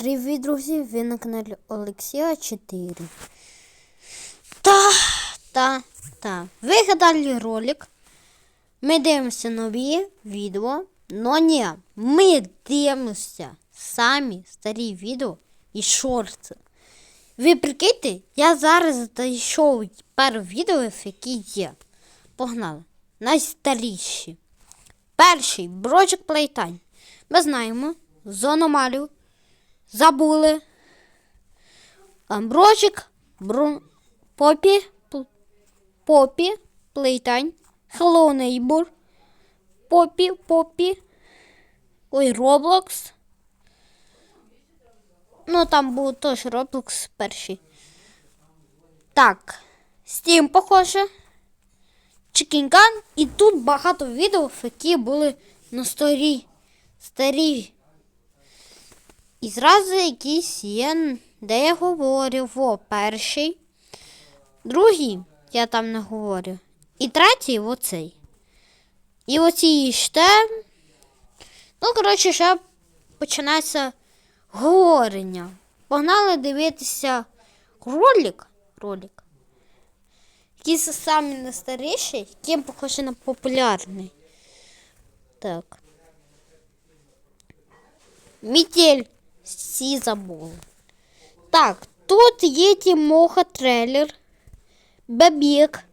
Привіт, друзі! Ви на каналі Олексія 4. Та, та, та. Вигадали ролик. Ми дивимося нові відео. Но ні, ми дивимося самі старі відео і шорти. Ви прикиньте, я зараз знайшов пару відео, які є. Погнали. Найстаріші. Перший Брочик Playtime. Ми знаємо зону малю. Забули. Амброчик, Бру... Попі, Попі, Плейтань, Hello Neighbor, Попі, Попі, ой, Roblox. Ну, там був теж Roblox перший. Так, Steam, похоже. Gun. І тут багато відео, які були на старі. Старі і зразу якийсь є, де я говорю, во перший, другий, я там не говорю. І третій оцей. І оці ще. Ну, коротше, ще починається говорення. Погнали дивитися ролик. ролик. Який самі найстаріший, який похожий на популярний. Так. Метель всі забули. Так, тут є Тімоха трейлер, Бабік.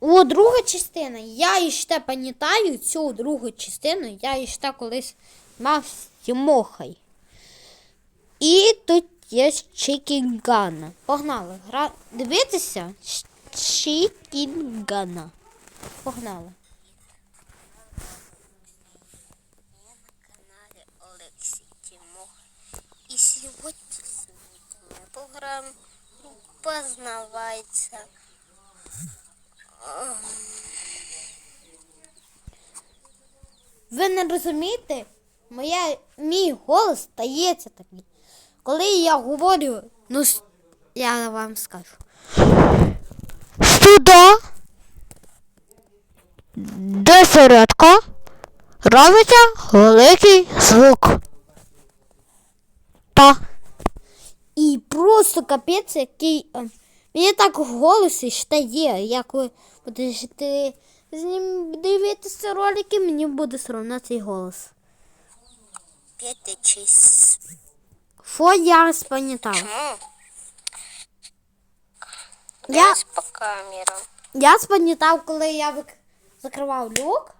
О, друга частина. Я іще пам'ятаю цю другу частину, я іще колись мав з Тімохою. І тут є Чікінгана. Погнали. Гра... Дивитися Чікінгана. Погнали. Мы поиграем в. Ви не розумієте? Моя, мій голос стається такий. Коли я говорю, ну я вам скажу. Сюди. Де середка? Робиться великий звук. Та. І просто капець, який. е, Мені так голос ще є, як ви будете з ним дивитися ролики, мені буде одно цей голос. П'ятий чись. Фо я спам'ятав. Я, по камерам. я спам'ятав, коли я вик... закривав люк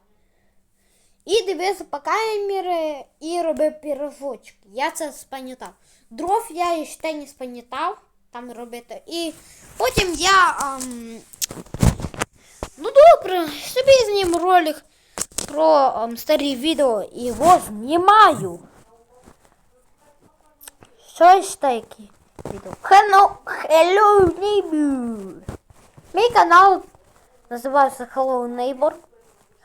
і дивився по камері і робив пірожочки. Я це спам'ятав. Дров я ще не спам'ятав там робити. І потім я. Ам... Ну добре, собі зніму ролик про ам, старі відео і його знімаю. Що ж таке відео? Hello, hello neighbor. Мій канал називається Hello Neighbor.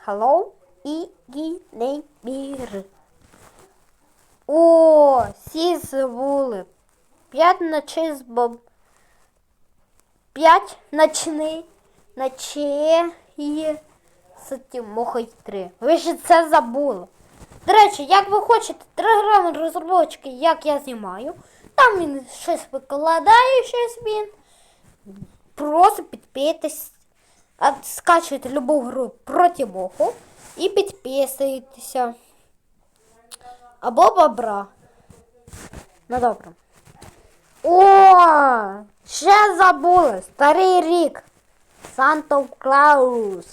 Hello neighbor. О, всі забули. П'ять ночей з боб. П'ять ночний ночей з Тимохою 3. Ви ж це забули. До речі, як ви хочете телеграм розробочки, як я знімаю, там він щось викладає, щось він. Просто підписуйтесь, а скачуйте любу гру про Тимоху і підписуйтеся. Або бобра. Ну добре. О! Ще забули! Старий рік. Санта Клаус.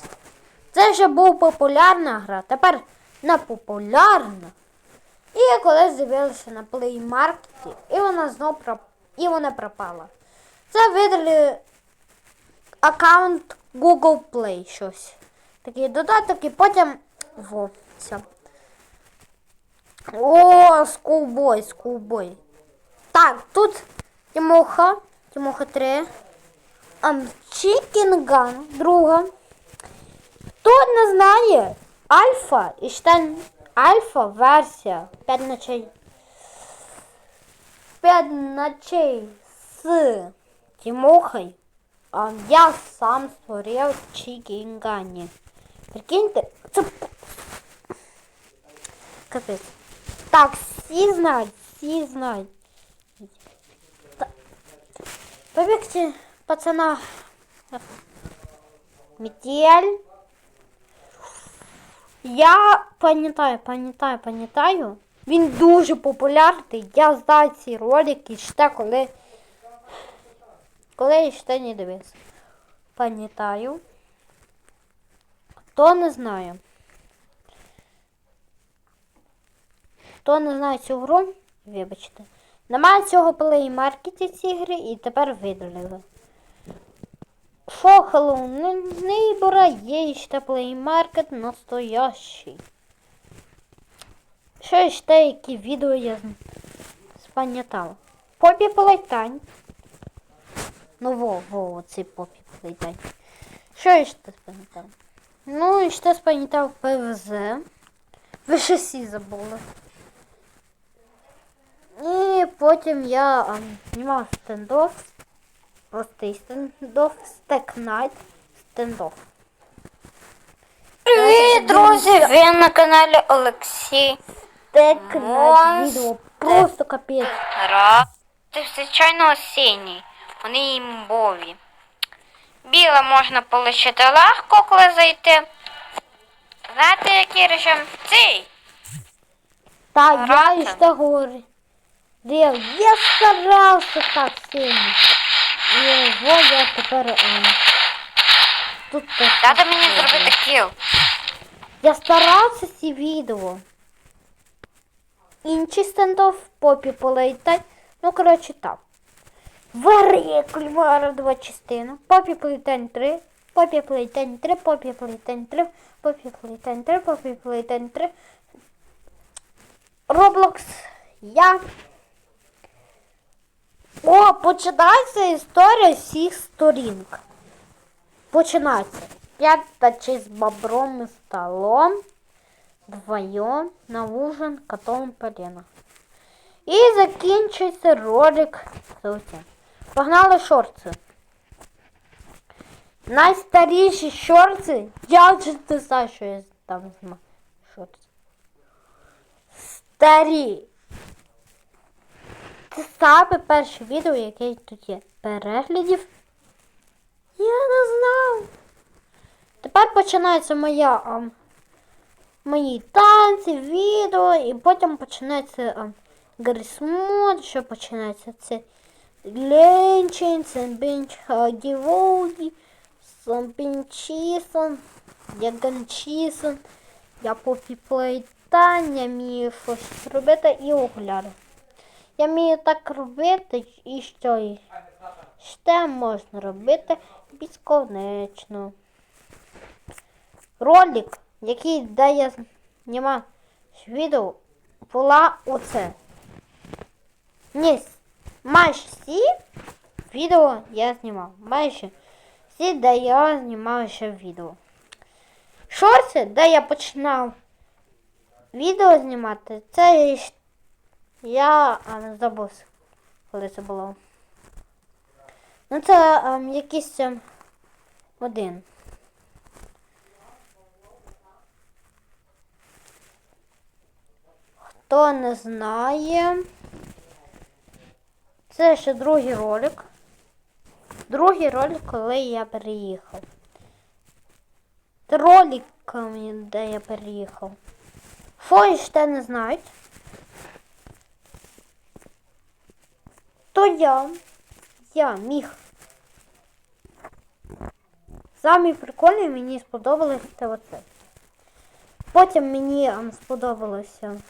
Це вже був популярна гра, тепер не популярна. І я колись з'явилася на Market, і вона знов проп... і вона пропала. Це видали аккаунт Google Play щось. Такий додаток і потім во, все. О, скулбой, скулбой. Так, тут Тимоха, Тимоха 3. Ам, Чікінган, друга. Хто не знає, альфа і ще альфа версія 5 ночей. 5 ночей з Тимохою. А я сам створив Чікінгані. Прикиньте, це капець. Так, всі знають, всі знають. Та- Побігти пацана. Метель. Я пам'ятаю, пам'ятаю, пам'ятаю. Він дуже популярний. Я знаю ці ролики ще коли. Коли я ще не дивився. Пам'ятаю. Хто не знає. Хто не знає цю гру, вибачте. Немає цього плеймаркеті ці гри і тепер видалили. Hello Neighbor, є ще плеймаркет настоящий. Що ще які відео я спам'ятала? Попі Плейтань. Ну, во, во, цей Попі Плейтань. Що я ще спам'ятала? Ну, і ще спам'ятав ПВЗ. Ви ще всі забули. І потім я а, знімав стендоф. Простий стендоф, стекнайт, стендоф. Привіт, друзі! Ви на каналі Олексій. Стекнайт Монстр. відео. Просто капець. Гра. Ти звичайно осінній. Вони імбові. Біле можна полишити легко, коли зайти. Знаєте, який режим? Цей. Та я і ще говорю. Рів, я старався так сильно. І його я тепер ем, тут так. Дайте мені зробити кіл. Я старався ці відео. Інші стендов, попі полетять. Ну, коротше, так. Варі кульмара два частини. Попі плетень 3, попі плетень 3, попі плетень 3, попі плетень 3, попі плетень 3. Роблокс. Я. О, починається історія всіх сторінок. Починається. П'ятачі з бобром і столом. Вдвоєм на ужин котом полена. І закінчується ролик. Слухайте. Погнали шорти. Найстаріші шорти. Я вже не знаю, що я там знаю. Шорти. Старі. Це саме перше відео, яке тут є. Переглядів. Я не знав. Тепер починається моя а, мої танці, відео, і потім починається а, Грисмод, що починається це Ленчин, Сенбінч Хагіводі, Сампінчісон, Яганчісон, я попіплей Таня, вмію щось робити і окуляри. Я вмію так робити і що ще можна робити безконечно. Ролик, який де я знімав відео, була оце. Ні, майже всі відео я знімав. Майже всі, де я знімав ще відео. Шорти, де я починав відео знімати, це я а, не забувся, коли це було. Ну це а, якийсь ем, один. Хто не знає, це ще другий ролик. Другий ролик, коли я переїхав. Ролик, де я переїхав. Фої ще не знають. То я, я міг. Самі прикольні мені сподобалось це оце. Потім мені ем, сподобалося.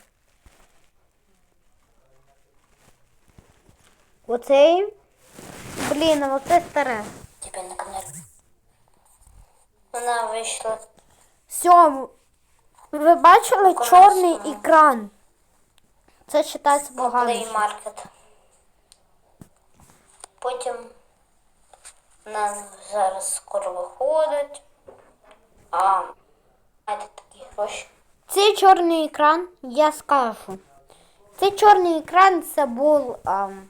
Оцей. Блін, а оце старе. Тебе на каналі. Вона вийшла. Все, ви бачили чорний екран? Це вважається погано. Play Market. Потім нам зараз скоро виходить. А маєте такі гроші. Цей чорний екран, я скажу. Цей чорний екран це був ам,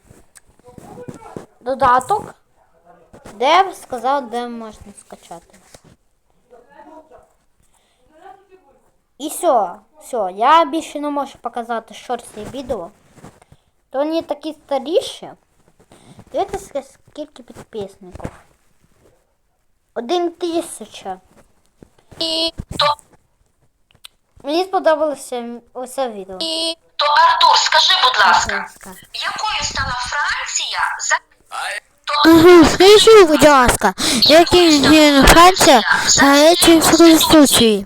додаток, де сказав, де можна скачати. І все, все, я більше не можу показати шорти відео. То вони такі старіші. Дивіться, скільки підписників. Один тисяча. І то, Мені сподобалося оце відео. То Артур, скажи, будь ласка, якою стала Франція за Угу, скажи, будь ласка, яким він Франція галечі в Конституції?